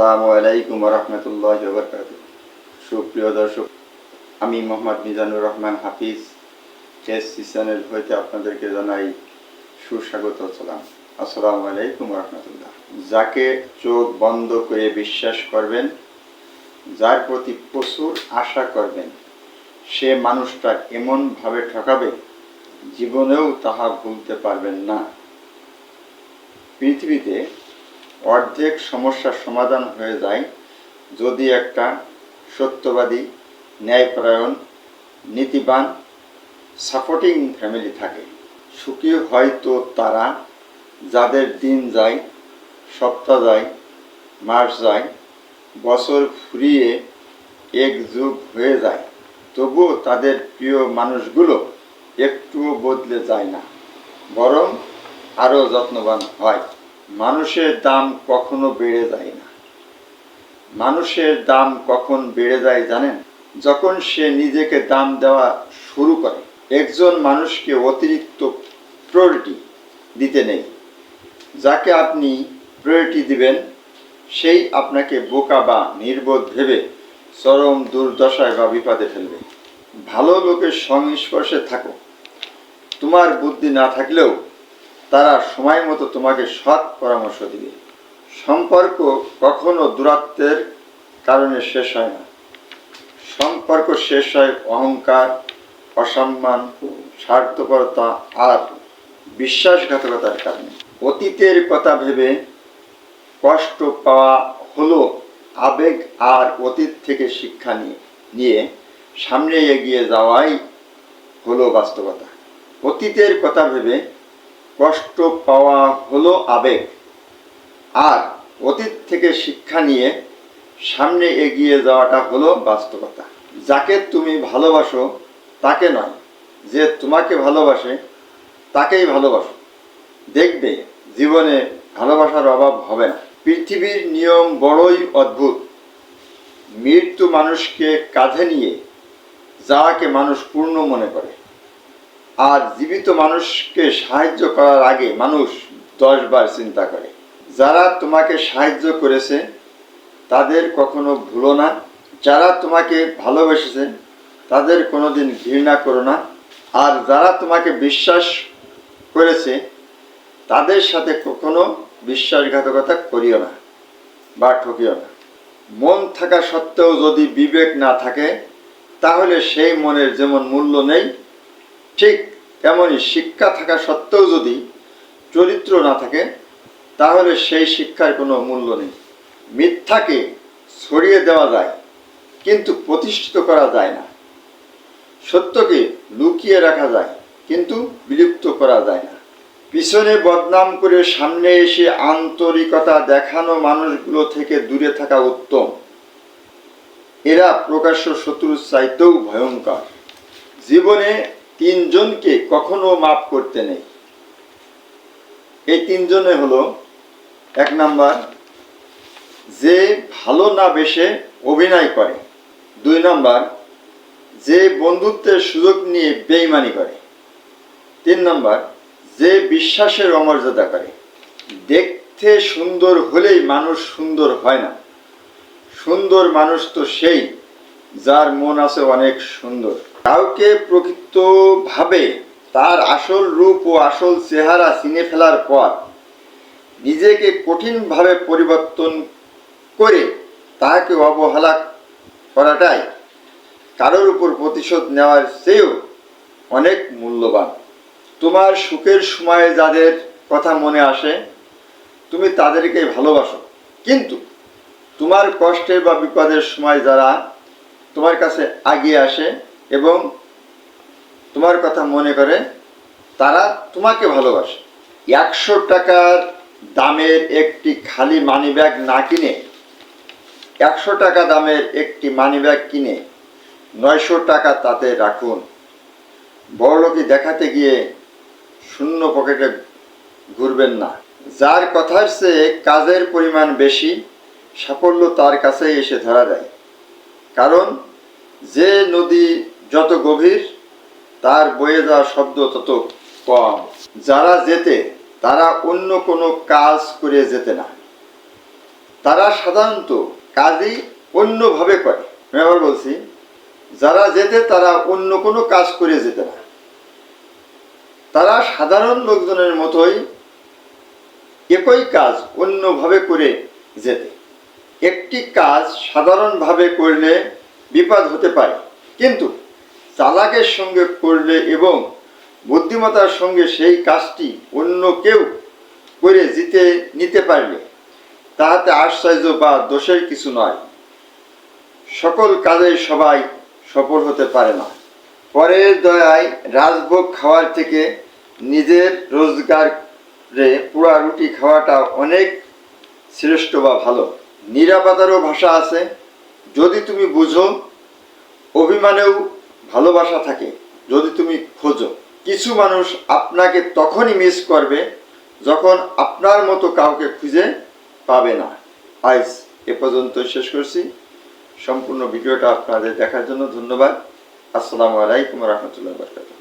আসসালামু আলাইকুম রহমতুল্লাহ সুপ্রিয় দর্শক, আমি মোহাম্মদ মিজানুর রহমান হাফিজ এসসি চ্যানেল হইতে আপনাদেরকে জানাই সুস্বাগত সালাম। আসসালামু আলাইকুম রহমতুল্লাহ। যাকে চোখ বন্ধ করে বিশ্বাস করবেন, যার প্রতি প্রচুর আশা করবেন, সে মানুষটা এমনভাবে ঠকাবে, জীবনেও তাহা ভুলতে পারবেন না। পৃথিবীতে অর্ধেক সমস্যার সমাধান হয়ে যায় যদি একটা সত্যবাদী, ন্যায়পরায়ণ, নীতিবান সাপোর্টিং ফ্যামিলি থাকে। সুখী হয়তো তারা যাদের দিন যায়, সপ্তাহ যায়, মাস যায়, বছর ফুরিয়ে এক যুগ হয়ে যায়, তবুও তাদের প্রিয় মানুষগুলো একটুও বদলে যায় না, বরং আরও যত্নবান হয়। মানুষের দাম কখনো বেড়ে যায় না। মানুষের দাম কখন বেড়ে যায় জানেন? যখন সে নিজেকে দাম দেওয়া শুরু করে, একজন মানুষকে অতিরিক্ত প্রায়োরিটি দিতে নেই। যাকে আপনি প্রায়োরিটি দিবেন, সেই আপনাকে বোকা বা নির্বোধ ভেবে চরম দুর্দশায় বা বিপদে ফেলবে। ভালো লোকের সংস্পর্শে থাকো। তোমার বুদ্ধি না থাকলেও তারা সময় মতো তোমাকে সৎ পরামর্শ দিবে। সম্পর্ক কখনো দূরত্বের কারণে শেষ হয় না। সম্পর্ক শেষ হয় অহংকার, অসম্মান, স্বার্থপরতা আর বিশ্বাসঘাতকতার কারণে। অতীতের কথা ভেবে কষ্ট পাওয়া হলো আবেগ আর অতীত থেকে শিক্ষা নিয়ে নিয়ে সামনে এগিয়ে যাওয়াই হলো বাস্তবতা। অতীতের কথা ভেবে কষ্ট পাওয়া হলো আবেগ। আর অতীত থেকে শিক্ষা নিয়ে সামনে এগিয়ে যাওয়াটা হলো বাস্তবতা। যাকে তুমি ভালোবাসো, তাকে নয়, যে তোমাকে ভালোবাসে, তাকেই ভালোবাসো। দেখবে, জীবনে ভালোবাসার অভাব হবে না। পৃথিবীর নিয়ম বড়ই অদ্ভুত। মৃত্যু মানুষকে কাঁধে নিয়ে যাওয়াকে মানুষ পূর্ণ মনে করে। আর জীবিত মানুষকে সাহায্য করার আগে মানুষ দশবার চিন্তা করে। যারা তোমাকে সাহায্য করেছে, তাদের কখনো ভুলো না। যারা তোমাকে ভালোবেসেছে, তাদের কোনোদিন ঘৃণা করো না। আর যারা তোমাকে বিশ্বাস করেছে, তাদের সাথে কখনো বিশ্বাসঘাতকতা করিও না বা ঠকিও না। মন থাকা সত্ত্বেও যদি বিবেক না থাকে, তাহলে সেই মনের যেমন মূল্য নেই ঠিক তেমনই শিক্ষা থাকা সত্ত্বেও যদি চরিত্র না থাকে, তাহলে সেই শিক্ষার কোনো মূল্য নেই। মিথ্যাকে ছড়িয়ে দেওয়া যায়, কিন্তু প্রতিষ্ঠিত করা যায় না। সত্যকে লুকিয়ে রাখা যায়, কিন্তু বিলুপ্ত করা যায় না। পিছনে বদনাম করে সামনে এসে আন্তরিকতা দেখানো মানুষগুলো থেকে দূরে থাকা উত্তম। এরা প্রকাশ্য শত্রুর চাইতেও ভয়ঙ্কর। জীবনে তিনজনকে কখনো মাফ করতে নেই। এই তিনজনে হলো, এক নাম্বার, যে ভালো না বেশে অভিনয় করে। দুই নাম্বার, যে বন্ধুত্বের সুযোগ নিয়ে বেইমানি করে। তিন নাম্বার, যে বিশ্বাসের অমর্যাদা করে। দেখতে সুন্দর হলেই মানুষ সুন্দর হয় না। সুন্দর মানুষ তো সেই যার মন আছে অনেক সুন্দর। কাউকে প্রকৃতভাবে তার আসল রূপ ও আসল চেহারা চিনে ফেলার পর নিজেকে কঠিনভাবে পরিবর্তন করে তাহাকে অবহেলা করাটাই কারোর উপর প্রতিশোধ নেওয়ার চেয়েও অনেক মূল্যবান। তোমার সুখের সময়ে যাদের কথা মনে আসে, তুমি তাদেরকে ভালোবাসো। কিন্তু তোমার কষ্টের বা বিপদের সময় যারা তোমার কাছে আগিয়ে আসে এবং তোমার কথা মনে করে, তারা তোমাকে ভালোবাসে। একশো টাকার দামের একটি খালি মানি ব্যাগ না কিনে, একশো টাকা দামের একটি মানি ব্যাগ কিনে নয়শো টাকা তাতে রাখুন। বড়লোকি দেখাতে গিয়ে শূন্য পকেটে ঘুরবেন না। যার কথার চেয়ে কাজের পরিমাণ বেশি, সাফল্য তার কাছেই এসে ধরা দেয়। কারণ যে নদী যত গভীর, তার বয়ে যাওয়া শব্দ তত কম। যারা যেতে তারা অন্য কোনো কাজ করে যেতে না। তারা সাধারণত কাজই অন্যভাবে করে। আমি আবার বলছি, যারা যেতে তারা অন্য কোনো কাজ করে যেতে না। তারা সাধারণ লোকজনের মতোই একই কাজ অন্যভাবে করে যেতে একটি কাজ সাধারণভাবে করলে বিপদ হতে পারে। কিন্তু চালাকের সঙ্গে করলে এবং বুদ্ধিমত্তার সঙ্গে সেই কাজটি অন্য কেউ করে জিতে, নিতে পারলে, তাহাতে আশ্চর্য বা দোষের কিছু নয়। সকল কাজে সবাই সফল হতে পারে না। পরের দয়ায় রাজভোগ খাওয়ার থেকে নিজের রোজগারে পুরা রুটি খাওয়াটা অনেক শ্রেষ্ঠ বা ভালো। নিরাপদারও ভাষা আছে। যদি তুমি বুঝো, অভিমানেও ভালোবাসা থাকে, যদি তুমি খোঁজো। কিছু মানুষ আপনাকে তখনই মিস করবে যখন আপনার মতো কাউকে খুঁজে পাবে না। আইস এ পর্যন্ত শেষ করছি। সম্পূর্ণ ভিডিওটা আপনাদের দেখার জন্য ধন্যবাদ। আসসালামু আলাইকুম রহমতুল্লাহ বরকাতুহ।